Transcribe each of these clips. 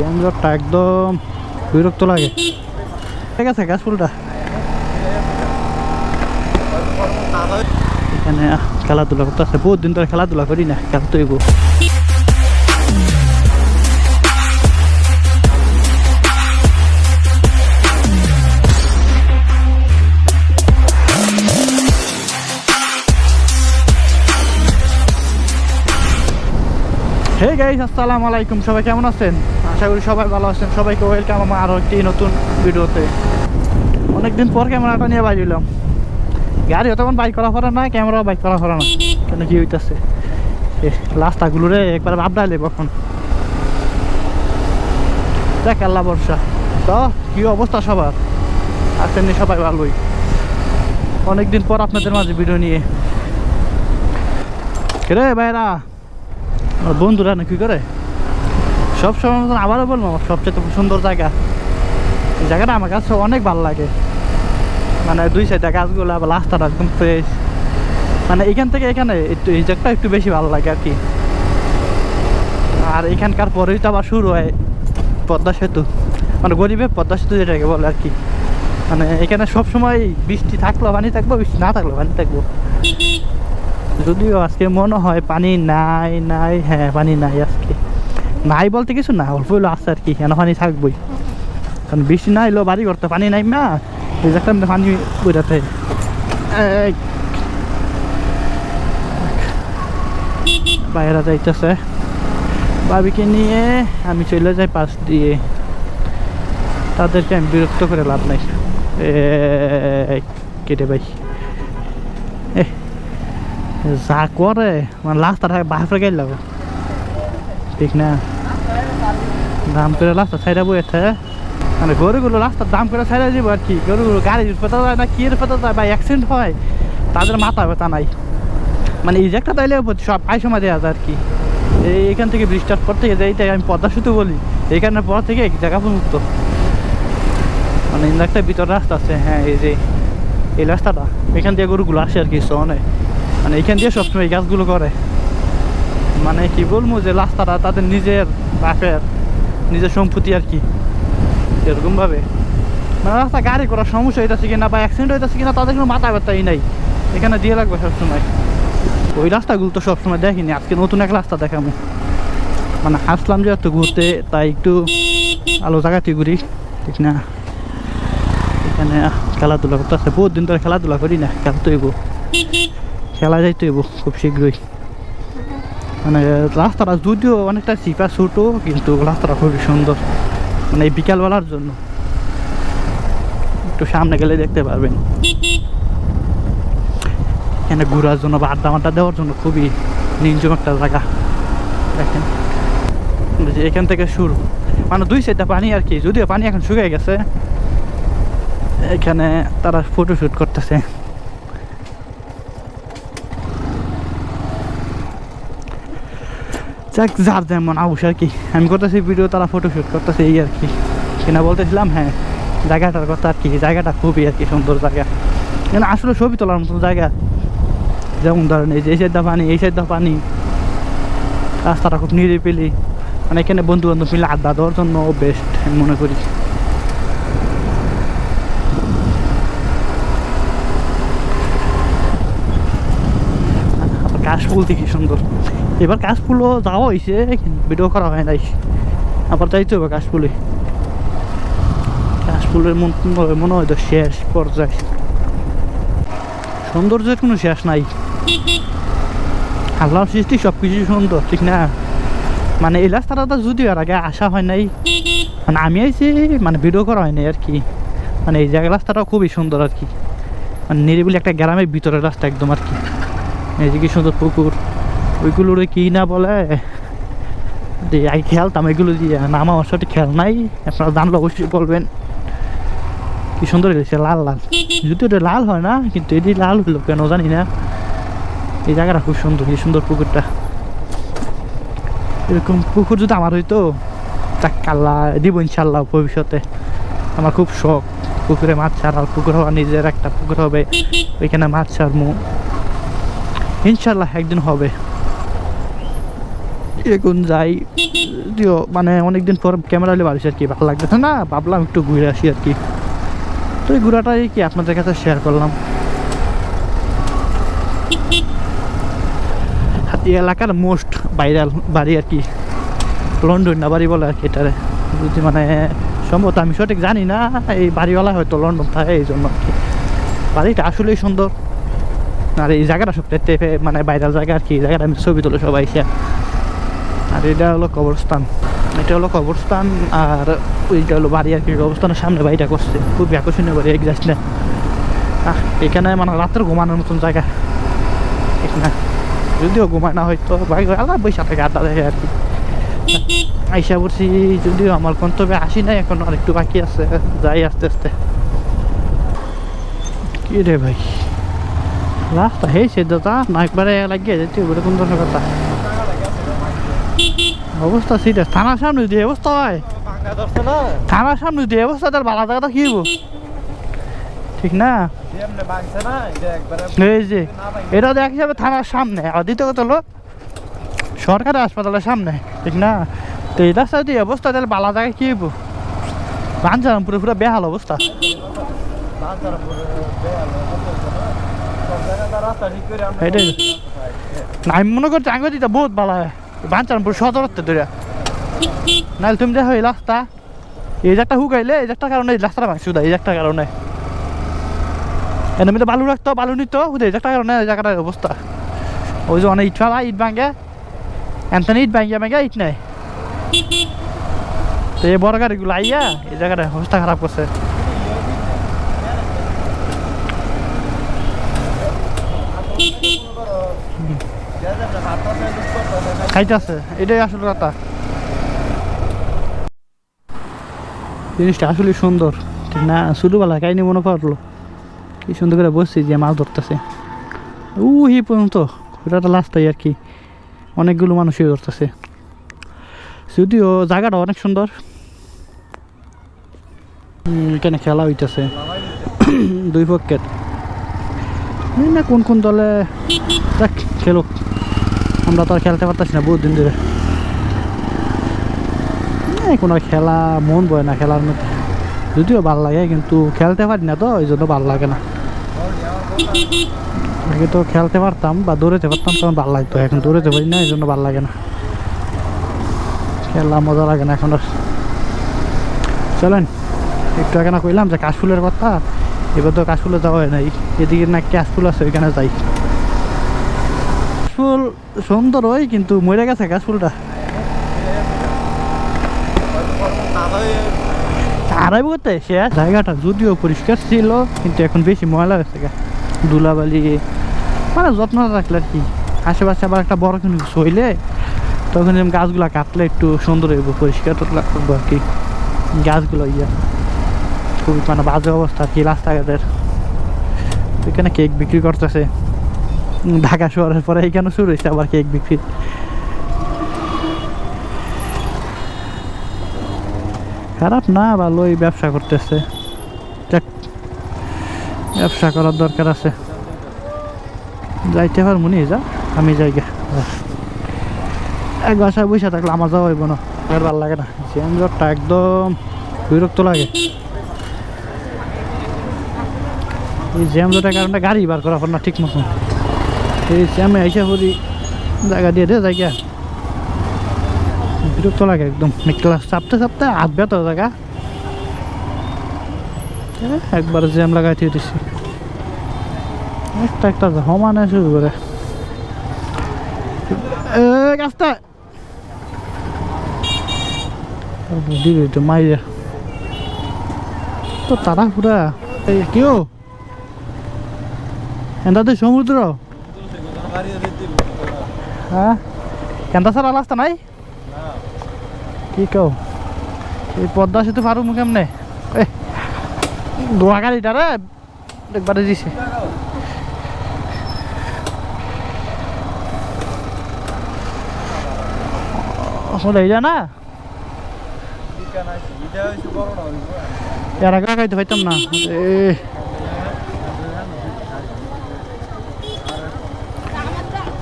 কেন্দ্রটা একদম বিরক্ত লাগে। ঠিক আছে গাছফুলটা এখানে খেলাধুলা করতে আছে, বহুত দিন ধরে খেলাধুলা করি না খেলা হে গাইস আসসালামু আলাইকুম, সবাই কেমন আছেন? আশা করি সবাই ভালো আছেন। সবাইকে ওয়েলকাম আমার আরও একটি নতুন ভিডিওতে অনেকদিন পর ক্যামেরাটা নিয়ে বাজিলাম গাড়িও তখন বাইক করা পড়ে না ক্যামেরাও বাইক করা পড়ে না কেন কি হইতেছে? রাস্তাগুলো রে একবার ভাবডাইলে কখন দেখ আল্লাহ বর্ষা তো, কি অবস্থা সবার? আছেন সবাই ভালোই? অনেকদিন পর আপনাদের মাঝে ভিডিও নিয়ে। রে ভাইরা? আমার বন্ধুরা না কি করে? সব সময় মতন আবারও বলব, আমার সবচেয়ে সুন্দর জায়গা। এই জায়গাটা আমার কাছে অনেক ভালো লাগে। মানে দুই সাইডে গাছগুলো, আবার রাস্তাটা একদম ফ্রেশ মানে এখান থেকে এখানে একটু, এই জায়গাটা একটু বেশি ভালো লাগে আর কি। আর এখানকার পরেই তো আবার শুরু হয় পদ্মা সেতু। মানে গরিবের পদ্মা সেতু যেটাকে বলে আর কি। মানে এখানে সবসময় বৃষ্টি থাকলেও পানি থাকব, বৃষ্টি না থাকলেও পানি থাকব। যদিও আজকে মনে হয় পানি নাই নাই হ্যাঁ পানি নাই আজকে। নাই বলতে কিছু না, অল্প হইল আছে আর কি কেন পানি থাকবোই। কারণ বৃষ্টি না এলো বাড়ি করতে পানি নাই না মধ্যে পানি বেরোতে বাইরে যাইতেছে। বাবিকে নিয়ে আমি চলে যাই পাশ দিয়ে। তাদেরকে আমি বিরক্ত করে লাভ নাই। কেটে ভাই এ যা করে মানে রাস্তাটা বাহারে গেল ঠিক না দাম করে রাস্তা ছাইরা বইতে মানে গরুগুলো রাস্তার দাম করে ছাইরা দিব আর কি? গরুগুলো গাড়ি পেতে যায় না, কি পেতে যায় বা অ্যাক্সিডেন্ট হয়, তাদের মাথা ব্যথা নাই। মানে একটা তাইলে সব পাই সময় যায় আর কি। এই এখান থেকে বৃষ্টার পর থেকে এইটাই আমি পদ্মা সেতু বলি, এইখানের পর থেকে এক জায়গা মুক্ত মানে একটা ভিতর রাস্তা আছে হ্যাঁ এই যে এই রাস্তাটা, এখান দিয়ে গরুগুলো আসে আর কি অনেক মানে এখান দিয়ে সবসময় এই গাছগুলো করে। মানে কি বলব যে রাস্তাটা তাদের নিজের বাপের নিজের সম্পত্তি আর কি এরকম ভাবে মানে রাস্তা গাড়ি করার সমস্যা হইতেছে কিনা বা অ্যাক্সিডেন্ট হইতেছে কিনা তাদের কোনো মাথা ব্যথাই নাই। এখানে দিয়ে রাখবে সবসময়। ওই রাস্তাগুলো তো সবসময় দেখিনি, আজকে নতুন এক রাস্তা দেখাবো। মানে আসলাম যেহেতু ঘুরতে, তাই একটু আলো জায়গাতে ঘুরি, ঠিক না? এখানে খেলাধুলা করতেছে বহুত দিন ধরে খেলাধুলা করি না খেলা তো এবো খেলা যাইতে এবো খুব শীঘ্রই। মানে রাস্তাটা যদিও অনেকটা চিপা ছোটো, কিন্তু রাস্তাটা খুবই সুন্দর মানে এই বিকালবেলার জন্য। একটু সামনে গেলে দেখতে পারবেন। এখানে ঘোরার জন্য বা আড্ডা মাড্ডা দেওয়ার জন্য খুবই নির্জম একটা জায়গা। দেখেন। এখান থেকে শুরু। মানে দুই সাইডটা পানি আর কি, যদিও পানি এখন শুকিয়ে গেছে। এখানে তারা ফটো শুট করতেছে। যাক, যার যেমন আবুস আর কি। আমি করতেছি ভিডিও তারা ফটো শুট করতেছে, এই আর কি। কিনা বলতেছিলাম হ্যাঁ জায়গাটার কথা আর কি, জায়গাটা খুবই আর কি সুন্দর জায়গা। কিন্তু আসলে ছবি তোলার মতো জায়গা। যেমন ধরেন এই যে, এই সাইডটা পানি, এই সাইডটা পানি। রাস্তাটা খুব নিরিবিলি। মানে এখানে বন্ধু বান্ধব মিলে আড্ডা দেওয়ার জন্য বেস্ট আমি মনে করি। কাশফুল দেখি সুন্দর। এবার কাশফুলও যাওয়া হয়েছে ভিডিও করা হয় নাই। আবার যাইতে হবে কাশফুলে কাশফুলের মন মনে হয় তো শেষ পর্যায়ে সৌন্দর্যের কোনো শেষ নাই। আল্লাহর সৃষ্টি সব কিছু সুন্দর ঠিক না? মানে এই রাস্তাটা যদিও আর আগে আসা হয় নাই মানে আমি আইছি মানে ভিডিও করা হয়নি আর কি। মানে এই জায়গার রাস্তাটাও খুবই সুন্দর আর কি। মানে নিরিবিলি একটা গ্রামের ভিতরের রাস্তা একদম আর কি। এই যে কি সুন্দর পুকুর। ওইগুলোরে কি না বলে? যে আগে খেলতাম এগুলো দিয়ে নাম আমার সাথে খেল নাই। আপনারা জানলে অবশ্যই বলবেন। কি সুন্দর হয়েছে লাল লাল। যদিও ওটা লাল হয় না, কিন্তু এটি লাল হলো কেন জানি না। এই জায়গাটা খুব সুন্দর, এই সুন্দর পুকুরটা। এরকম পুকুর যদি আমার হইতো চাক কাল্লা দিব ইনশাল্লাহ ভবিষ্যতে। আমার খুব শখ, পুকুরে মাছ ছাড়ার, পুকুর হওয়া নিজের একটা পুকুর হবে। ওইখানে মাছ ছাড়মু। ইনশাল্লাহ একদিন হবে। এখন যাই, যদিও মানে অনেকদিন পর ক্যামেরা হলে বাড়িছে আর কি, ভালো লাগতেছে না, ভাবলাম একটু ঘুরে আসি আর কি। তো এই ঘোরাটাই কি আপনাদের কাছে শেয়ার করলাম। এই এলাকার মোস্ট ভাইরাল বাড়ি আর কি। লন্ডন না বাড়ি বলে আর কি এটারে। যদি মানে সম্ভবত আমি সঠিক জানি না, এই বাড়িওয়ালা হয়তো লন্ডন থাকে এই জন্য আর কি। বাড়িটা আসলেই সুন্দর। আর এই জায়গাটা সবচেয়ে মানে ভাইরাল জায়গা আর কি, এই জায়গাটা আমি ছবি তুলে সবাই আর এটা হলো কবরস্থান। এটা হলো কবরস্থান আর ওইটা হলো বাড়ি আর কি কবরস্থানের সামনে বাড়িটা করছে। খুবই আকর্ষণীয় বাড়ি এক্সাস্ট না এখানে মানে রাত্রে ঘুমানোর মতন জায়গা। এখানে। যদিও ঘুমায় না হয়তো বাইক আলাদা বৈশা থাকে আড্ডা দেখে আর কি। আইসা পড়ছি, যদিও আমার গন্তব্যে আসি নাই, এখন আর একটু বাকি আছে, যাই আস্তে আস্তে। কি রে ভাই? রাস্তা হয়েছে দাদা না একবারে লাগিয়ে যেতে কোন ধরনের কথা? অবস্থা সিরিয়াস থানার সামনে দিয়ে অবস্থা হয়। থানার সামনে দিয়ে অবস্থা তার বালা জায়গাটা কি ঠিক না? এটা যে দেখ হিসাবে থানার সামনে আর দ্বিতীয় কথা হলো সরকারি হাসপাতালের সামনে, ঠিক না? তো এই রাস্তা দিয়ে অবস্থা তাহলে বালা জায়গায় কি হইব বাঞ্চারাম পুরো পুরো বেহাল অবস্থা এটাই। আমি মনে করছি আগে দিতে বহুত ভালো হয়। বাঞ্চারাম পুরো সদরত্বে ধরে। নাহলে তুমি দেখো এই রাস্তা। এই একটা হুকাইলে এই একটা কারণে এই রাস্তাটা ভাঙছি এই একটা কারণে। এনে মধ্যে বালু রাখতো, বালু নিত, হুদে, এই একটা কারণে এই জায়গাটার অবস্থা। ওই যে অনেক ইট ফেলা ইট ভাঙে। এনথানে ইট ভাঙিয়া ভাঙে ইট নেই তো এই বড় গাড়িগুলো আইয়া এই জায়গাটা অবস্থা খারাপ করছে। খাইতেছে, এটাই আসলে জিনিসটা আসলে সুন্দর। না? ছোটোবেলা কাহিনি মনে পড়ল। কি সুন্দর করে বসছি যে মাছ ধরতেছে। উ উহি পর্যন্ত। ওটা লাস্টাই আর কি। অনেকগুলো মানুষই ধরতেছে। যদিও জায়গাটা অনেক সুন্দর। এখানে খেলা হইতেছে। দুই পক্ষের। না কোন কোন দলে খেলুক। আমরা তো আর খেলতে পারতেছি না বহুত দিন ধরে। কোনো খেলা মন বয় না খেলার মধ্যে। যদিও ভালো লাগে, কিন্তু খেলতে পারি না তো, ওই জন্য ভালো লাগে না। আগে তো খেলতে পারতাম বা দৌড়াতে পারতাম, তখন ভালো লাগতো। এখন দৌড়াতে পারি না, এই জন্য ভালো লাগে না। খেলা মজা লাগে না এখন আর। চলেন, একটু আগে না কইলাম যে কাশফুলের কথা, এবার তো কাশফুলে যাওয়া হয় নাই। এদিকে না কাশফুল আছে, ওইখানে যাই। সুন্দর ওই কিন্তু মরে গেছে কাশফুলটা আড়াই করতে সে জায়গাটা যদিও পরিষ্কার ছিল, কিন্তু এখন বেশি ময়লা হয়েছে গা। ধুলাবালি মানে যত্ন রাখলে আর কি। আশেপাশে আবার একটা বড় কোনো হইলে, তখন গাছগুলা কাটলে একটু সুন্দর হইব, পরিষ্কার করব আর কি। গাছগুলো ইয়া, খুবই মানে বাজে অবস্থা আর কি রাস্তাঘাটের। এখানে কেক বিক্রি করতেছে। ঢাকা শহরের পরে এখানে শুরু হয়েছে আবার কেক বিক্রি। খারাপ না, ভালোই ব্যবসা করতেছে। ব্যবসা করার দরকার আছে। যাইতে পারব নি, যা, আমি যাই গে এক বাসায় বসে থাকলে আমার যাওয়া হইব না, আর ভালো লাগে না। জটটা একদম বিরক্ত লাগে। এই জ্যাম কারণে গাড়ি বার করা না ঠিক মতন। এই জ্যামে আইসা করি জায়গা দিয়ে দে জায়গা বিরক্ত লাগে একদম ক্লাস চাপতে চাপতে হাত ব্যথা জায়গা একবার জ্যাম লাগাই দিয়ে দিছি একটা একটা সমানে শুরু করে তো মাইরে তো তারা পুরা এই কেউ এন্দাতে সমুদ্র হ্যাঁ? কেন্দা সারা রাস্তা নাই? কি কও? এই পদ্মা সেতু পারু মু কেমনে? এ দোয়া গাড়িটা রে একবারে দিছে। হলে যা না? এর আগে খাইতে পাইতাম না। এ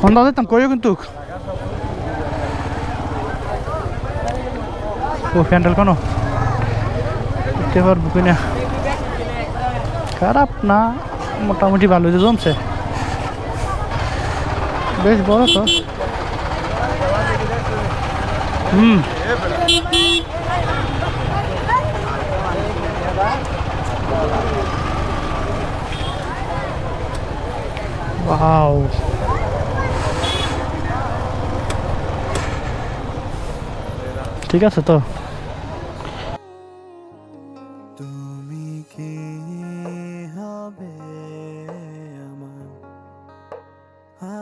কোনটা দিতাম, কইও কিন্তু। ও, প্যান্ডেল কোনো? দেখতে পারব কিনা? খারাপ না, মোটামুটি ভালো যে জমছে। বেশ বড় তো। হুম। Wow. ঠিক আছে তো। তুমি কি হবে আমার?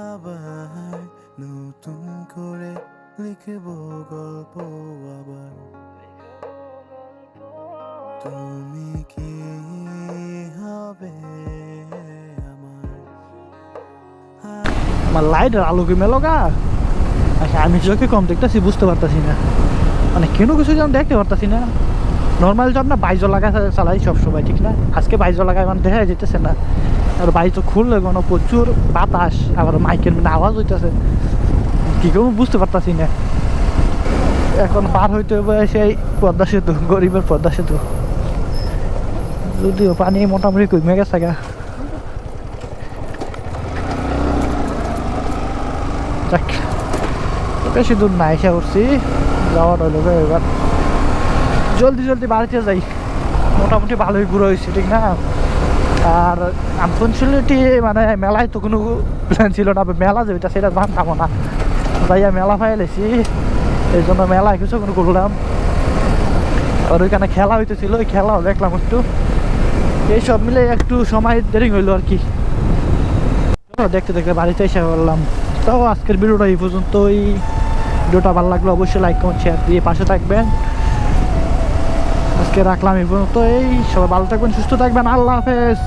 আবার নতুন করে লিখব গল্প আবার। তুমি কি হবে আমার? লাইটের আলো কি মেলোগা আচ্ছা আমি চোখে কম দেখতেছি বুঝতে পারতাছি না। মানে কেন কিছু যেমন দেখতে পারতাছি না। নর্মাল জব না বাইজ লাগা চালাই সবসময়, ঠিক না? আজকে বাইজ লাগায় মানে দেখা যেতেছে না। আর বাইজ খুললে কোনো প্রচুর বাতাস, আবার মাইকের মানে আওয়াজ হইতেছে। কি কেউ বুঝতে পারতাছি না। এখন পার হইতে হবে সেই পদ্মা সেতু, গরিবের পদ্মা সেতু। যদিও পানি মোটামুটি কমে গেছে গা। যাক, বেশি দূর না, এসে উঠছি যাওয়ার হইল গো এবার জলদি জলদি বাড়িতে যাই। মোটামুটি ভালোই ঘুরে হয়েছে ঠিক না? আর আনফর্চুনেটলি মানে মেলায় তো কোনো প্ল্যান ছিল না মেলা যেটা সেটা জানতামও না। যাইয়া মেলা ফাইলেছি এই জন্য মেলা কিছু কোনো ঘুরলাম। আর ওইখানে খেলা হইতেছিল, ওই খেলাও দেখলাম একটু। এইসব মিলে একটু সময় দেরি হইল আর কি। দেখতে দেখতে বাড়িতে এসে বললাম তো আজকের ভিডিওটা এই পর্যন্তই। ভিডিওটা ভালো লাগল অবশ্যই লাইক কমেন্ট শেয়ার দিয়ে পাশে থাকবেন। আজকে রাখলাম এই পর্যন্ত এই সবাই ভালো থাকবেন, সুস্থ থাকবেন। আল্লাহ হাফেজ।